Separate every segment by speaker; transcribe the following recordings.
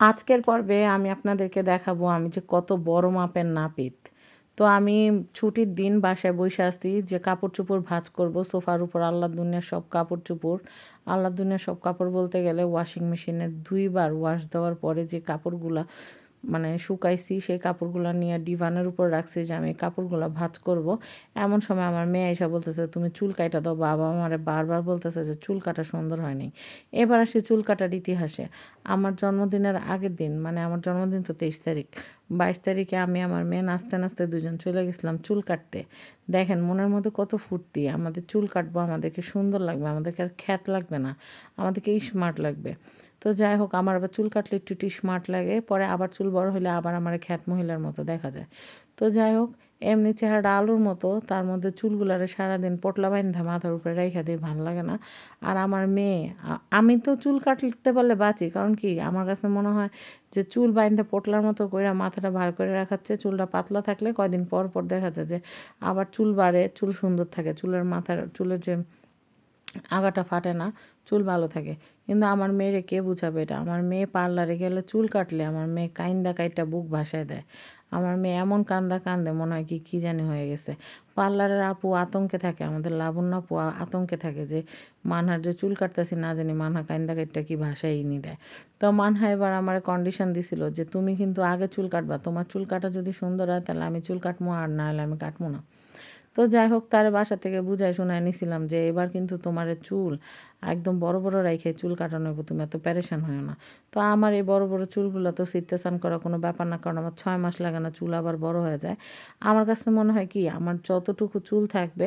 Speaker 1: আজকের পর্বে আমি আপনাদেরকে দেখাবো আমি যে কত বড় মাপের নাপিত। তো আমি ছুটির দিন বাসায় বসে আসছি যে কাপড় চোপড় ভাজ করব, সোফার উপর আল্লাহ দুনিয়ার সব কাপড় চোপড় আল্লাহ দুনিয়ার সব কাপড় বলতে গেলে ওয়াশিং মেশিনে দুইবার ওয়াশ দেওয়ার পরে যে কাপড়গুলা মানে শুকাইছি, সেই কাপড়গুলো নিয়ে ডিভানের উপর রাখছি যে আমি কাপড়গুলো ভাঁজ করব। এমন সময় আমার মেয়ে এসে বলতেছে, তুমি চুল কাটা দাও। বাবা আমারে বারবার বলতেছে যে, চুল কাটা সুন্দর হয়নি। এবার আসি চুল কাটার ইতিহাসে। আমার জন্মদিনের আগের দিন মানে আমার জন্মদিন তো তেইশ তারিখ, বাইশ তারিখে আমি আমার মেয়ে নাচতে নাচতে দুজন চলে গেছিলাম চুল কাটতে। দেখেন, মনের মধ্যে কত ফুর্তি, আমাদের চুল কাটবো, আমাদেরকে সুন্দর লাগবে, আমাদেরকে আর খ্যাত লাগবে না, আমাদেরকে স্মার্ট লাগবে। তো যাই হোক, আমার আবার চুল কাটলে একটু একটু স্মার্ট লাগে, পরে আবার চুল বড় হলে আবার আমার খ্যাত মহিলার মতো দেখা যায়। তো যাই হোক, এমনি চেহারাটা আলুর মতো, তার মধ্যে চুলগুলারে সারাদিন পটলা বাইন্ধা মাথার উপরে রেখা দিয়ে ভালো লাগে না। আর আমার মেয়ে আমি তো চুল কাটতে পারলে বাঁচি, কারণ কি? আমার কাছে মনে হয় যে চুল বাইন্ধে পটলার মতো করে মাথাটা ভার করে রাখাচ্ছে, চুলটা পাতলা থাকলে কয়দিন পর পর দেখা যায় যে আবার চুল বাড়ে, চুল সুন্দর থাকে, চুলের মাথার, চুলের যে আগাটা ফাটে না, চুল ভালো থাকে। কিন্তু আমার মেয়েরে কে বুঝাবে এটা? আমার মেয়ে পার্লারে গেলে চুল কাটলে আমার মেয়ে কাইন্দা কাইটা বুক ভাসায় দেয়। আমার মেয়ে এমন কান্দা কান্দে, মনে হয় কি, কী জানি হয়ে গেছে। পার্লারের আপু আতঙ্কে থাকে, আমাদের লাবণ্য আপু আতঙ্কে থাকে যে, মানহার যে চুল কাটতেছি না জানি মানহা কাইন্দা কাইটটা কি ভাষাই নি দেয়। তো মানহা এবার আমার কন্ডিশন দিছিল যে, তুমি কিন্তু আগে চুল কাটবা, তোমার চুল কাটা যদি সুন্দর হয়, তাহলে আমি চুল কাটবো আর না হলে আমি কাটবো না। তো যাই হোক তার বাসা থেকে বুঝাই শোনায় নিছিলাম যে এবার কিন্তু তোমার চুল একদম বড় বড় রাইখে চুল কাটানো হইব, তুমি এত প্যারেশান হয় না। তো আমার এই বড় বড় চুলগুলো তো শীতে স্নান করা কোনো ব্যাপার না, কারণ আমার ছয় মাস লাগে না চুল আবার বড় হয়ে যায়। আমার কাছে মনে হয় কি, আমার যতটুকু চুল থাকবে,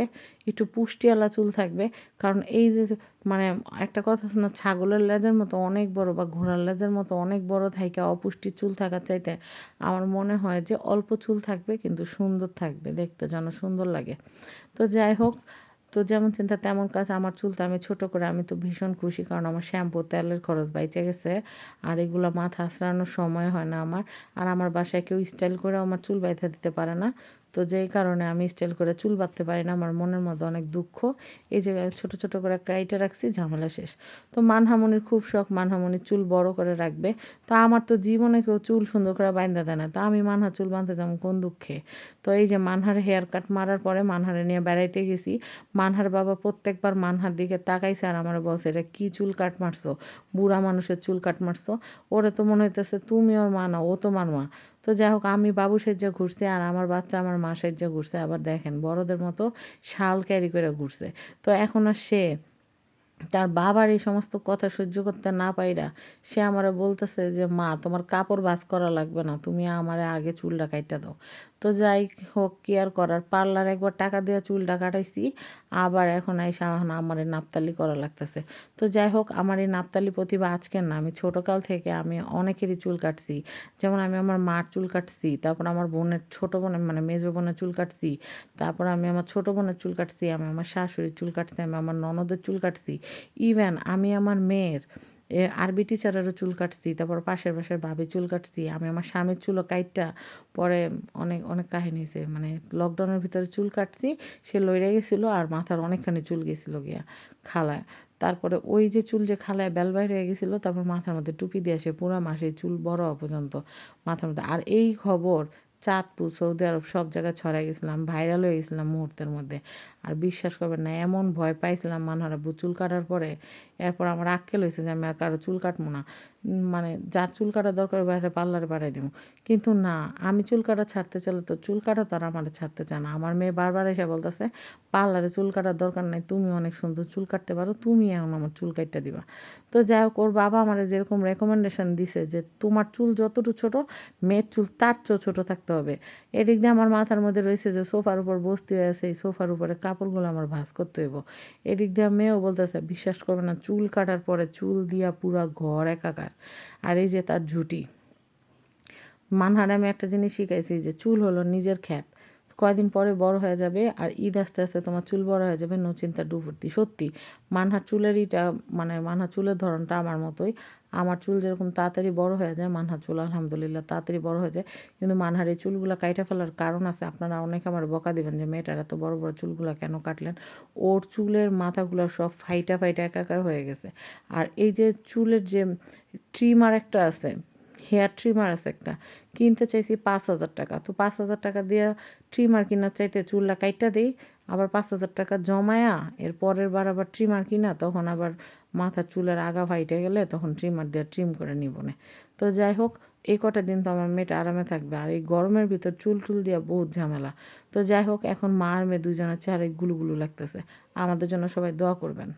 Speaker 1: একটু পুষ্টিওয়ালা চুল থাকবে, কারণ এই যে মানে একটা কথা না, ছাগলের লেজের মতো অনেক বড় বা ঘোড়ার লেজের মতো অনেক বড় থাকে অপুষ্টি চুল থাকার চাইতে আমার মনে হয় যে অল্প চুল থাকবে, কিন্তু সুন্দর থাকবে, দেখতে যেন সুন্দর লাগে। তো যাই হোক তো যেমন চিন্তা তেমন কাজ। আমার চুল তো আমি ছোটো করে আমি তো ভীষণ খুশি, কারণ আমার শ্যাম্পু, তেলের খরচ বাইচে গেছে। আর এগুলো মাথা আসরানোর সময় হয় না আমার। আর আমার বাসায় কেউ স্টাইল করে আমার চুল বাইতে দিতে পারে না। তো যেই কারণে আমি স্টাইল করে চুল বাঁধতে পারি না, আমার মনের মধ্যে অনেক দুঃখ। এই যে ছোটো ছোটো করে কাইটে রাখছি, ঝামেলা শেষ। তো মানহামনির খুব শখ মানহামনির চুল বড় করে রাখবে। তা আমার তো জীবনে কেউ চুল সুন্দর করে বাঁধতে দেয় না। তা আমি মানহা চুল বাঁধতে যাব কোন দুঃখে? তো এই যে মানহার হেয়ার কাট মারার পরে মানহারে নিয়ে বেড়াইতে গেছি। মানহার বাবা প্রত্যেকবার মানহার দিকে তাকাইছে আর আমার বলছে, এটা কী চুল কাট মারছো? বুড়া মানুষের চুল কাট মারছো? ওরে তো মনে হইতেছে, তুমি ওর মা না, ও তো মার মা। তো যাই হোক, আমি বাবু সেজ্জা ঘুরছে আর আমার বাচ্চা আমার মা সেজ্জা ঘুরছে। আবার দেখেন, বড়দের মতো শাল ক্যারি করে ঘুরছে। তো এখন আর সে তার বাবার এই সমস্ত কথা সহ্য করতে না পাইরা সে আমারে বলতেছে যে, মা, তোমার কাপড় বাস করা লাগবে না, তুমি আমারে আগে চুলটা কাইটা দাও। তো যাই হোক, কি আর করার? পার্লার একবার টাকা দেওয়া চুলটা কাটাইছি, আবার এখন এই সাহান আমার এই নাপতালি করা লাগতেছে। তো যাই হোক, আমার এই নাপতালি প্রতিভা আজকে না, আমি ছোটোকাল থেকে আমি অনেকেরই চুল কাটছি। যেমন আমি আমার মার চুল কাটছি, তারপর আমার বোনের ছোটো বোনের মানে মেজো বোনের চুল কাটছি, তারপর আমি আমার ছোটো বোনের চুল কাটছি, আমি আমার শাশুড়ির চুল কাটছি, আমি আমার ননদের চুল কাটছি ইভেন আমি আমার মেয়ের আরবি টিচারেরও চুল কাটছি, তারপর পাশের পাশের ভাবি চুল কাটছি, আমি আমার স্বামীর চুলও কাইটটা পরে অনেক অনেক কাহিনী হয়েছে মানে লকডাউনের ভিতরে চুল কাটছি, সে লইরে গেছিল আর মাথার অনেকখানি চুল গেছিল গিয়া খালায়। তারপরে ওই যে চুল যে খালায় বেল হয়ে গেছিল, তারপর মাথার মধ্যে টুপি দিয়ে আসে পুরো মাসে চুল বড় পর্যন্ত মাথার মধ্যে। আর এই খবর চাঁদপুর সৌদি আরব সব জায়গায় ছড়াই গেছিলাম ভাইরাল হয়ে গেছিলাম মুহূর্তের মধ্যে। আর বিশ্বাস করবেন না, এমন ভয় পাইছিলাম মানহারা চুল কাটার পরে। এরপর আমার আক্কেল হয়েছে যে, আমি আর কারও চুল কাটবো না। মানে যার চুল কাটা দরকার বাইরে পার্লারে বাড়াই দেবো। কিন্তু না, আমি চুল কাটা ছাড়তে চাইলে তো চুল কাটা তো আর আমার ছাড়তে চায় না। আমার মেয়ে বারবার এসে বলতেছে, পার্লারে চুল কাটার দরকার নাই, তুমি অনেক সুন্দর চুল কাটতে পারো, তুমি এখন আমার চুল কাটতে দিবা। তো যাই হোক, ওর বাবা আমার যেরকম রেকমেন্ডেশন দিছে যে, তোমার চুল যতটুকু ছোটো, মেয়ের চুল তার চেয়েও ছোটো থাকতে হবে। এদিক দিয়ে আমার মাথার মধ্যে রয়েছে যে সোফার উপর বসতে হয়ে আছে, এই সোফার উপরে কাপড়গুলো আমার ভাস করতে হইব। এদিক দিয়ে মেয়েও বলতেছে, বিশ্বাস করবে না, চুল কাটার পরে চুল দিয়া পুরা ঘর একাকার। আর এই যে তার ঝুটি। মানহারে আমি একটা জিনিস শিখাইছি যে চুল হলো নিজের খ্যাত। কয়দিন পরে বড় হয়ে যাবে আর ঈদ আস্তে আস্তে তোমার চুল বড় হয়ে যাবে নচিন্তা ডুবর্তি সত্যি, মানহার চুলের ইটা মানে মানহার চুলের ধরনটা আমার মতোই। আমার চুল যেরকম তাড়াতাড়ি বড় হয়ে যায়, মানহার চুল আলহামদুলিল্লাহ তাড়াতাড়ি বড় হয়ে যায়। কিন্তু মানহার এই চুলগুলো কাইটা ফেলার কারণ আছে, আপনারা অনেকে আমার বকা দেবেন যে, মেয়েটার এত বড় বড় চুলগুলো কেন কাটলেন? ওর চুলের মাথাগুলো সব ফাইটা ফাইটা একাকার হয়ে গেছে। আর এই যে চুলের যে ট্রিমার একটা আছে হেয়ার ট্রিমার আছে একটা, কিনতে চাইছি পাঁচ হাজার টাকা। তো পাঁচ হাজার টাকা দিয়ে ট্রিমার কেনার চাইতে চুলটা কাইটটা দিই, আবার পাঁচ হাজার টাকা জমায়া এর পরের বার আবার ট্রিমার কিনা, তখন আবার মাথার চুলের আগা ফাইটে গেলে তখন ট্রিমার দিয়ে ট্রিম করে নিব না। তো যাই হোক, এই কটা দিন তো আমার মেয়েটা আরামে থাকবে। আর এই গরমের ভিতর চুল টুল দিয়ে বহুত ঝামেলা। তো যাই হোক, এখন মা আর মেয়ে দুজনের চেহারায় গুলুগুলু গুলু লাগতেছে। আমাদের জন্য সবাই দোয়া করবেন।